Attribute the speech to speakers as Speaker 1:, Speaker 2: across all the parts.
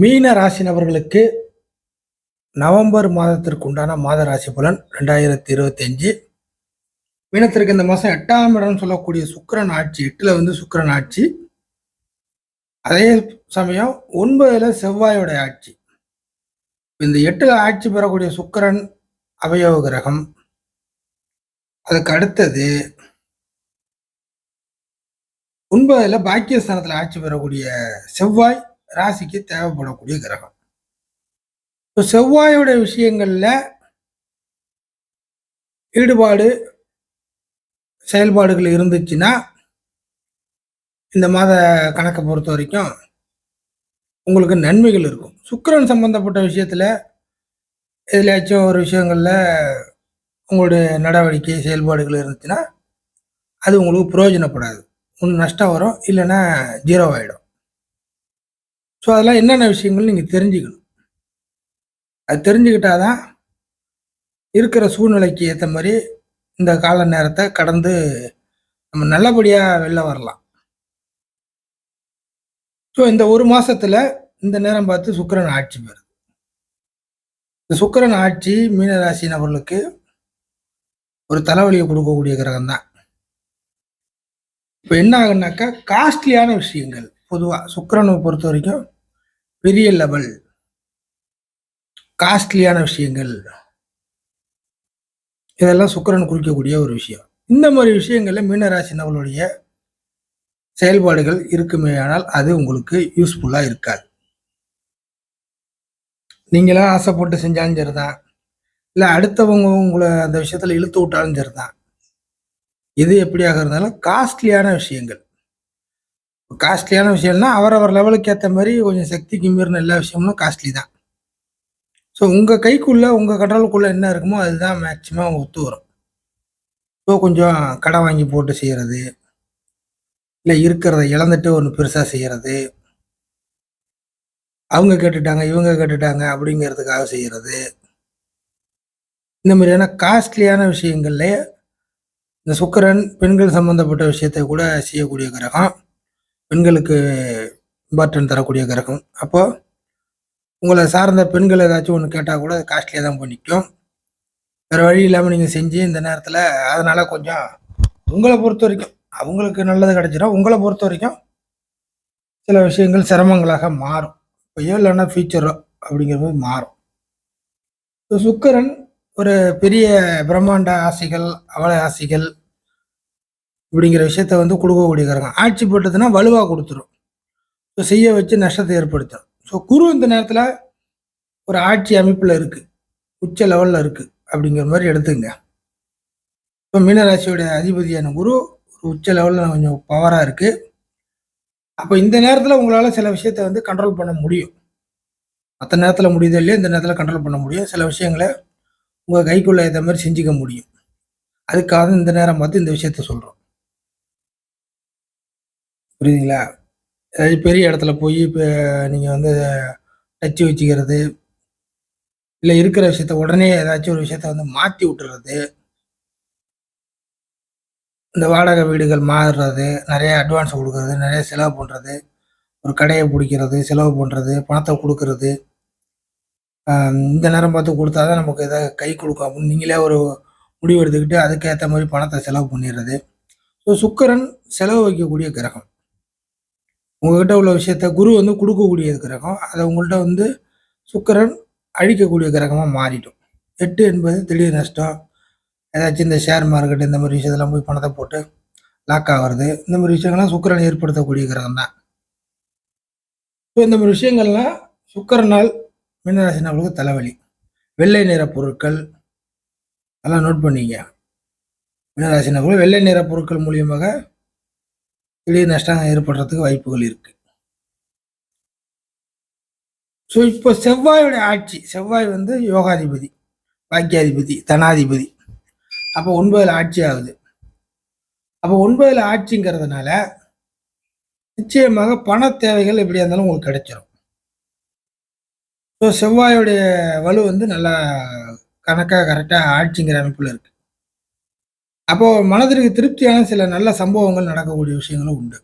Speaker 1: மீன ராசி நபர்களுக்கு நவம்பர் மாதத்திற்கு உண்டான மாத ராசி பலன் ரெண்டாயிரத்தி இருபத்தி அஞ்சு. மீனத்திற்கு இந்த மாதம் எட்டாம் இடம் சொல்லக்கூடிய சுக்கரன் ஆட்சி எட்டில் வந்து சுக்கரன் ஆட்சி. அதே சமயம் ஒன்பதுல செவ்வாயோட ஆட்சி. இந்த எட்டுல ஆட்சி பெறக்கூடிய சுக்கரன் அவயவ கிரகம். அதுக்கு அடுத்தது ஒன்பதுல பாக்கியஸ்தானத்தில் ஆட்சி பெறக்கூடிய செவ்வாய். ராசிக்கு தேவைப்படக்கூடிய கிரகம். இப்போ செவ்வாயோட விஷயங்களில் ஈடுபாடு செயல்பாடுகள் இருந்துச்சுன்னா இந்த மாத கணக்கை பொறுத்த வரைக்கும் உங்களுக்கு நன்மைகள் இருக்கும். சுக்கிரன் சம்பந்தப்பட்ட விஷயத்தில் எதுலையாச்சும் ஒரு விஷயங்களில் உங்களுடைய நடவடிக்கை செயல்பாடுகள் இருந்துச்சுன்னா அது உங்களுக்கு பிரயோஜனப்படாது. ஒன்று நஷ்டம் வரும் இல்லைன்னா ஜீரோ ஆகிடும் ஸோ அதெல்லாம் என்னென்ன விஷயங்கள் நீங்கள் தெரிஞ்சுக்கணும். அது தெரிஞ்சுக்கிட்டாதான் இருக்கிற சூழ்நிலைக்கு ஏற்ற மாதிரி இந்த கால நேரத்தை கடந்து நம்ம நல்லபடியாக வெளில வரலாம். ஸோ இந்த ஒரு மாதத்தில் இந்த நேரம் பார்த்து சுக்கரன் ஆட்சி பெறுது. இந்த சுக்கரன் ஆட்சி மீனராசி நபர்களுக்கு ஒரு தலைவலியை கொடுக்கக்கூடிய கிரகம் தான் இப்போ என்ன ஆகுனாக்கா காஸ்ட்லியான விஷயங்கள். பொதுவாக சுக்கரனை பொறுத்த வரைக்கும் பெரிய லெவல் காஸ்ட்லியான விஷயங்கள். இதெல்லாம் சுக்கரன் குறிக்கக்கூடிய ஒரு விஷயம். இந்த மாதிரி விஷயங்களில் மீனராசி நபர்களுடைய செயல்பாடுகள் இருக்குமே ஆனால் அது உங்களுக்கு யூஸ்ஃபுல்லாக இருக்காது. நீங்களாம் ஆசைப்பட்டு செஞ்சாலும் சரிதான். இல்லை அடுத்தவங்க உங்களை அந்த விஷயத்தில் இழுத்து விட்டாலும் சரிதான். இது எப்படியாக இருந்தாலும் காஸ்ட்லியான விஷயங்கள். காஸ்ட்லியான விஷயம்னா அவரவர் லெவலுக்கு ஏற்ற மாதிரி கொஞ்சம் சக்திக்கு மீறின எல்லா விஷயமும் காஸ்ட்லி தான். ஸோ உங்கள் கைக்குள்ளே உங்கள் கண்ட்ரோலுக்குள்ளே என்ன இருக்குமோ அதுதான் மேக்சிமம் ஒத்து வரும். ஸோ கொஞ்சம் கடன் வாங்கி போட்டு செய்கிறது இல்லை இருக்கிறத இழந்துட்டு ஒன்று பெருசாக செய்கிறது அவங்க கேட்டுட்டாங்க இவங்க கேட்டுட்டாங்க அப்படிங்கிறதுக்காக செய்கிறது இந்த மாதிரியான காஸ்ட்லியான விஷயங்கள்லேயே இந்த சுக்கரன் பெண்கள் சம்மந்தப்பட்ட விஷயத்தை கூட செய்யக்கூடிய கிரகம். பெண்களுக்கு இம்பார்ட்டன்ட் தரக்கூடிய கிரகம். அப்போது உங்களை சார்ந்த பெண்கள் ஏதாச்சும் ஒன்று கேட்டால் கூட காஸ்ட்லியாக தான் போய் நிற்கும் வேறு வழி இல்லாமல் நீங்கள் செஞ்சு இந்த நேரத்தில் அதனால் கொஞ்சம் உங்களை பொறுத்த வரைக்கும் அவங்களுக்கு நல்லது கிடைச்சிடும் உங்களை பொறுத்த வரைக்கும் சில விஷயங்கள் சிரமங்களாக மாறும். இப்போயோ இல்லைன்னா ஃபியூச்சரோ அப்படிங்கிற போது மாறும். சுக்கரன் ஒரு பெரிய பிரம்மாண்ட ஆசைகள் அவல ஆசைகள் இப்படிங்கிற விஷயத்த வந்து கொடுக்கக்கூடிய கிரகம் ஆட்சி போட்டதுன்னா வலுவாக கொடுத்துரும். ஸோ செய்ய வச்சு நஷ்டத்தை ஏற்படுத்தும். ஸோ குரு இந்த நேரத்தில் ஒரு ஆட்சி அமைப்பில் இருக்குது உச்ச லெவலில் இருக்குது அப்படிங்கிற மாதிரி எடுத்துங்க. இப்போ மீனராசியோட அதிபதியான குரு ஒரு உச்ச லெவலில் கொஞ்சம் பவராக இருக்குது அப்போ இந்த நேரத்தில் உங்களால் சில விஷயத்த வந்து கண்ட்ரோல் பண்ண முடியும். மற்ற நேரத்தில் முடியுதோ இல்லையோ இந்த நேரத்தில் கண்ட்ரோல் பண்ண முடியும். சில விஷயங்களை உங்கள் கைக்குள்ளே ஏற்ற மாதிரி செஞ்சுக்க முடியும். அதுக்காக இந்த நேரம் பார்த்து இந்த விஷயத்த சொல்கிறோம் புரியுதுங்களா? அதாவது பெரிய இடத்துல போய் இப்போ நீங்கள் வந்து டச்சு வச்சுக்கிறது இல்லை இருக்கிற விஷயத்த உடனே ஏதாச்சும் ஒரு விஷயத்த வந்து மாற்றி விட்டுறது இந்த வாடகை வீடுகள் மாறுறது நிறைய அட்வான்ஸ் கொடுக்கறது நிறைய செலவு பண்ணுறது ஒரு கடையை பிடிக்கிறது செலவு பண்ணுறது பணத்தை கொடுக்கறது இந்த நேரம் பார்த்து கொடுத்தா தான் நமக்கு எதாவது கை கொடுக்கும். அப்படின்னு நீங்களே ஒரு முடிவு எடுத்துக்கிட்டு அதுக்கேற்ற மாதிரி பணத்தை செலவு பண்ணிடுறது. ஸோ சுக்கரன் செலவு வைக்கக்கூடிய கிரகம். உங்ககிட்ட உள்ள விஷயத்த குரு வந்து கொடுக்கக்கூடிய கிரகம். அதை உங்கள்கிட்ட வந்து சுக்கரன் அழிக்கக்கூடிய கிரகமாக மாறிடும். எட்டு என்பது திடீர் நஷ்டம். ஏதாச்சும் இந்த ஷேர் மார்க்கெட் இந்த மாதிரி விஷயத்தெல்லாம் போய் பணத்தை போட்டு லாக் ஆகிறது இந்த மாதிரி விஷயங்கள்லாம் சுக்கரன் ஏற்படுத்தக்கூடிய கிரகம் தான் ஸோ இந்த மாதிரி விஷயங்கள்லாம் சுக்கரனால் மீனராசி நபர்களுக்கு தலைவலி. வெள்ளை நிற பொருட்கள் அதெல்லாம் நோட் பண்ணிக்க மீனராசி நபர்கள் வெள்ளை நிற பொருட்கள் மூலியமாக திடீர் நஷ்டம் ஏற்படுறதுக்கு வாய்ப்புகள் இருக்கு. ஸோ இப்போ செவ்வாயுடைய ஆட்சி செவ்வாய் வந்து யோகாதிபதி பாக்கியாதிபதி தனாதிபதி. அப்போ ஒன்பதில் ஆட்சி ஆகுது. அப்போ ஒன்பதில் ஆட்சிங்கிறதுனால நிச்சயமாக பண தேவைகள் எப்படியா இருந்தாலும் உங்களுக்கு கிடைச்சிடும் ஸோ செவ்வாயுடைய வலு வந்து நல்லா கணக்காக கரெக்டாக ஆட்சிங்கிற அமைப்பில் இருக்குது அப்போ மனதிற்கு திருப்தியான சில நல்ல சம்பவங்கள் நடக்கக்கூடிய விஷயங்களும் உண்டு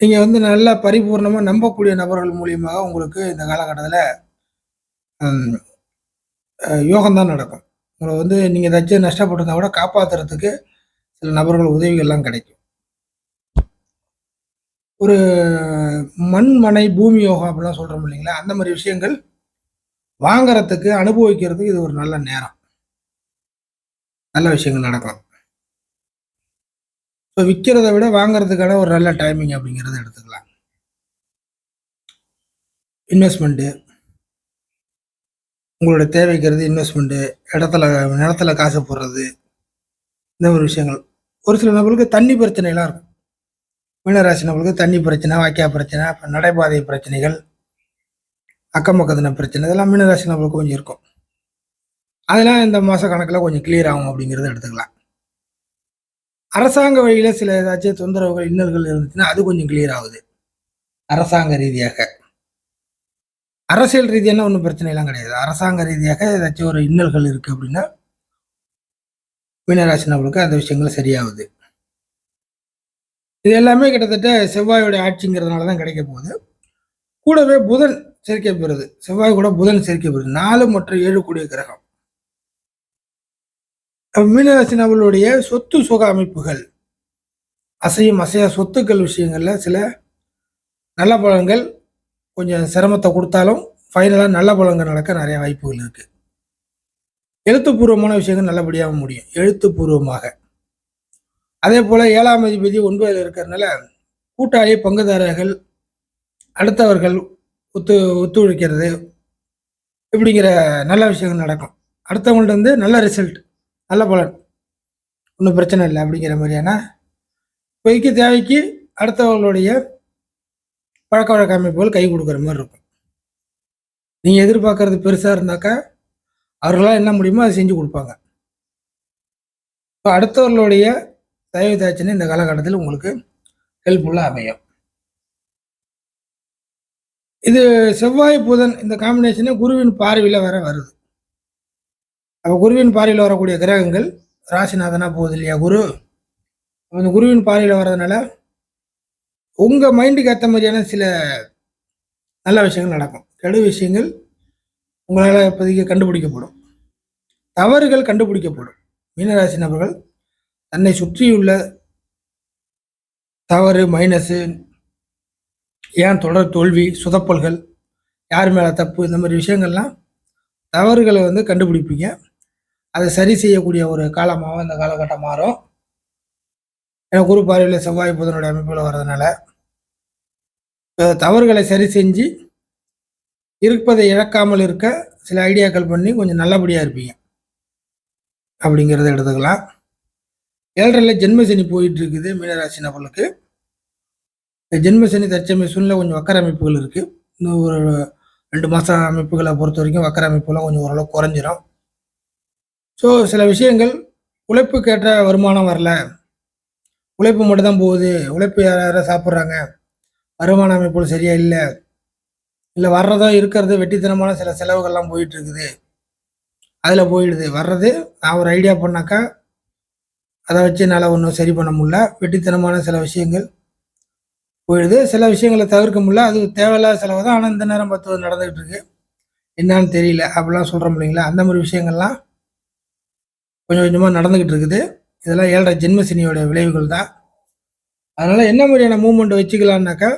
Speaker 1: நீங்க வந்து நல்லா பரிபூர்ணமா நம்பக்கூடிய நபர்கள் மூலியமாக உங்களுக்கு இந்த காலகட்டத்தில் யோகம்தான் யோகம் தான் நடக்கும். உங்களை வந்து நீங்க ஏதாச்சும் நஷ்டப்பட்டிருந்தா கூட காப்பாத்துறதுக்கு சில நபர்கள் உதவிகள்லாம் கிடைக்கும். ஒரு மண், மனை, பூமி யோகம் அப்படிலாம் சொல்றோம் இல்லைங்களா? அந்த மாதிரி விஷயங்கள் வாங்குறதுக்கு, அனுபவிக்கிறதுக்கு இது ஒரு நல்ல நேரம். நல்ல விஷயங்கள் நடக்கும். ஸோ விற்கிறத விட வாங்குறதுக்கான ஒரு நல்ல டைமிங் அப்படிங்கிறத எடுத்துக்கலாம். இன்வெஸ்ட்மெண்ட்டு உங்களோட தேவைக்கிறது இன்வெஸ்ட்மெண்ட்டு இடத்துல நிலத்துல காசு போடுறது. இந்த மாதிரி விஷயங்கள். ஒரு சில நபர்களுக்கு தண்ணி பிரச்சனைலாம் இருக்கும். மீனராசி நபர்களுக்கு தண்ணி பிரச்சனை, வாய்க்கா பிரச்சனை, நடைபாதை பிரச்சனைகள், அக்கம் பக்கத்தின பிரச்சனை இதெல்லாம் மீனராசி நபர்களுக்கு கொஞ்சம் இருக்கும். அதெல்லாம் இந்த மாத கணக்கில் கொஞ்சம் கிளியர் ஆகும் அப்படிங்கிறத எடுத்துக்கலாம். அரசாங்க வழியில் சில ஏதாச்சும் தொந்தரவுகள், இன்னல்கள் இருந்துச்சுன்னா, அது கொஞ்சம் கிளியர் ஆகுது. அரசாங்க ரீதியாக. அரசியல் ரீதியான ஒன்றும் பிரச்சனைலாம் கிடையாது. அரசாங்க ரீதியாக ஏதாச்சும் ஒரு இன்னல்கள் இருக்குது அப்படின்னா மீனராசி நபர்களுக்கு அந்த விஷயங்கள் சரியாகுது. இது எல்லாமே கிட்டத்தட்ட செவ்வாயோட ஆட்சிங்கிறதுனால தான் கிடைக்க போகுது. கூடவே புதன் சேர்க்கை பெறுது. செவ்வாய் கூட புதன் சேர்க்கை பெறுது. நாலு மற்றும் ஏழு கூடிய கிரகம். மீனராசின் நபர்களுடைய சொத்து சுக அமைப்புகள். அசையும் அசையா சொத்துக்கள் விஷயங்களில் சில நல்ல பழங்கள் கொஞ்சம் சிரமத்தை கொடுத்தாலும் ஃபைனலாக நல்ல பழங்கள் நடக்க நிறைய வாய்ப்புகள் இருக்குது எழுத்துப்பூர்வமான விஷயங்கள் நல்லபடியாக முடியும். எழுத்துப்பூர்வமாக. அதேபோல 7ஆம் அதிபதி 9ல இருக்கிறனால, கூட்டாளி, பங்குதாரர்கள், அடுத்தவர்கள் ஒத்து ஒத்துழைக்கிறது. இப்படிங்கிற நல்ல விஷயங்கள் நடக்கும். அடுத்தவங்கள்ட்ட இருந்து நல்ல ரிசல்ட். நல்ல பலன். ஒன்றும் பிரச்சனை இல்லை அப்படிங்கிற மாதிரியான இப்போதைக்கு தேவைக்கு அடுத்தவங்களுடைய பழக்கவழக்க அமைப்புகள் கை கொடுக்குற மாதிரி இருக்கும். நீங்கள் எதிர்பார்க்கறது பெருசாக இருந்தாக்கா, அவர்களால் என்ன முடியுமோ அதை செஞ்சு கொடுப்பாங்க இப்போ அடுத்தவர்களுடைய தயவு தாட்சணை இந்த காலகட்டத்தில் உங்களுக்கு ஹெல்ப்ஃபுல்லாக அமையும். இது செவ்வாய், புதன் இந்த காம்பினேஷனே குருவின் பார்வையில் வர வருது. அப்போ குருவின் பாறையில் வரக்கூடிய கிரகங்கள் ராசிநாதனா போகுது இல்லையா குரு? அந்த குருவின் பாறையில் வர்றதுனால, உங்கள் மைண்டுக்கு ஏற்ற மாதிரியான சில நல்ல விஷயங்கள் நடக்கும். கெடு விஷயங்கள் உங்களால் இப்போதைக்கு கண்டுபிடிக்கப்படும். தவறுகள் கண்டுபிடிக்கப்படும். மீனராசி நபர்கள் தன்னை சுற்றியுள்ள தவறு, மைனஸு ஏன் தொடர் தோல்வி, சுதப்பல்கள் யார் மேலே தப்பு இந்த மாதிரி விஷயங்கள்லாம் தவறுகளை வந்து கண்டுபிடிப்பீங்க. அதை சரி செய்யக்கூடிய ஒரு காலமாகவும் இந்த காலகட்டம் மாறும். ஏன்னா குரு பார்வையில் செவ்வாய், புதனுடைய அமைப்புகள் வர்றதுனால. தவறுகளை சரி செஞ்சு, இருப்பதை இழக்காமல் இருக்க சில ஐடியாக்கள் பண்ணி கொஞ்சம் நல்லபடியாக இருப்பீங்க. அப்படிங்கிறத எடுத்துக்கலாம். 7ல ஜென்ம சனி போயிட்டு இருக்குது மீனராசி நபர்களுக்கு. இந்த ஜென்ம தற்சமய சூழ்நிலை கொஞ்சம் வக்கர அமைப்புகள் இருக்குது இன்னும் ஒரு ரெண்டு மாதம் அமைப்புகளை பொறுத்த வரைக்கும் வக்கர அமைப்புகள்லாம் கொஞ்சம் ஓரளவு குறைஞ்சிரும். ஸோ சில விஷயங்கள் உழைப்புக்கேற்ற வருமானம் வரல. உழைப்பு மட்டும்தான் போகுது. உழைப்பு யார் யாராவது சாப்பிட்றாங்க வருமான அமைப்புகள் சரியாக இல்லை இல்லை வர்றதோ இருக்கிறது வெட்டித்தனமான சில செலவுகள்லாம் போயிட்டுருக்குது இருக்குது. போயிடுது. வர்றது நான் ஒரு ஐடியா பண்ணாக்கா, அதை வச்சு என்னால் ஒன்றும் சரி பண்ண முடில வெட்டித்தனமான சில விஷயங்கள் போயிடுது. சில விஷயங்கள தவிர்க்க முடியல. அது தேவையில்லாத செலவு தான். ஆனால் இந்த நேரம் பத்து நடந்துகிட்டு இருக்கு. என்னான்னு தெரியல. அப்படிலாம் சொல்கிறோம் இல்லைங்களா? அந்த மாதிரி விஷயங்கள்லாம் கொஞ்சம் கொஞ்சமாக நடந்துக்கிட்டு இருக்குது. இதெல்லாம் ஏழரை ஜென்மசினியோட விளைவுகள் தான். அதனால் என்ன மாதிரியான மூவ்மெண்ட் வச்சுக்கலான்னாக்கா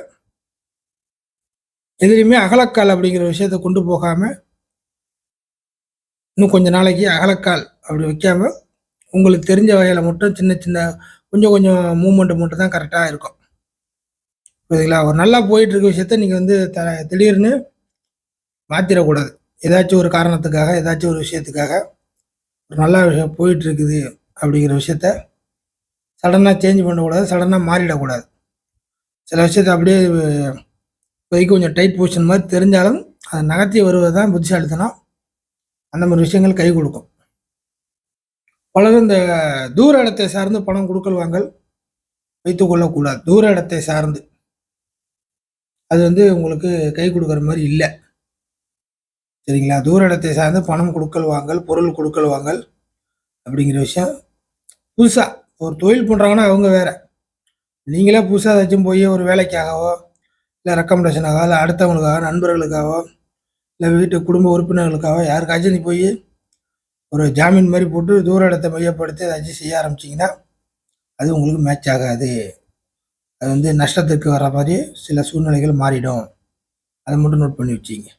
Speaker 1: எதுலேயுமே அகலக்கால் அப்படிங்கிற விஷயத்த கொண்டு போகாமல் இன்னும் கொஞ்ச நாளைக்கு அகலக்கால் அப்படி வைக்காம, உங்களுக்கு தெரிஞ்ச வகையில் மட்டும் சின்ன சின்ன கொஞ்சம் கொஞ்சம் மூவ்மெண்ட் மட்டும் தான் கரெக்டாக இருக்கும். புரியுதுங்களா? ஒரு நல்லா போயிட்டு இருக்க விஷயத்த நீங்கள் வந்து த திடீர்னு மாற்றிடக்கூடாது ஏதாச்சும் ஒரு காரணத்துக்காக, ஏதாச்சும் ஒரு விஷயத்துக்காக, நல்ல விஷயம் போயிட்டுருக்குது அப்படிங்கிற விஷயத்த சடனாக சேஞ்ச் பண்ணக்கூடாது. சடனாக மாறிடக்கூடாது. சில விஷயத்த அப்படியே இப்போதைக்கு கொஞ்சம் டைட் பொசிஷன் மாதிரி தெரிஞ்சாலும், அதை நகர்த்தி வருவது தான் புத்திசாலித்தனம். அந்த மாதிரி விஷயங்கள் கை கொடுக்கும் பலரும் இந்த தூர இடத்தை சார்ந்து பணம் கொடுக்கல் வாங்கல் வைத்து கொள்ளக்கூடாது. தூர இடத்தை சார்ந்து. அது வந்து உங்களுக்கு கை கொடுக்குற மாதிரி இல்லை சரிங்களா? தூர இடத்தை சார்ந்து பணம் கொடுக்கல் வாங்கல், பொருள் கொடுக்கல் வாங்கல் அப்படிங்கிற விஷயம். புதுசாக ஒரு தொழில் பண்ணுறாங்கன்னா அவங்க வேறு. நீங்களே புதுசாக ஏதாச்சும் போய் ஒரு வேலைக்காகவோ இல்லை ரெக்கமெண்டேஷனாகவோ இல்லை அடுத்தவங்களுக்காக நண்பர்களுக்காகவோ இல்லை வீட்டு குடும்ப உறுப்பினர்களுக்காகவோ யாருக்காச்சும் நீ போய் ஒரு ஜாமீன் மாதிரி போட்டு தூர இடத்தை மையப்படுத்தி ஏதாச்சும் செய்ய ஆரம்பிச்சிங்கன்னா அது உங்களுக்கு மேட்ச் ஆகாது. அது வந்து நஷ்டத்துக்கு வர மாதிரி சில சூழ்நிலைகள் மாறிடும். அதை மட்டும் நோட் பண்ணி வச்சிங்க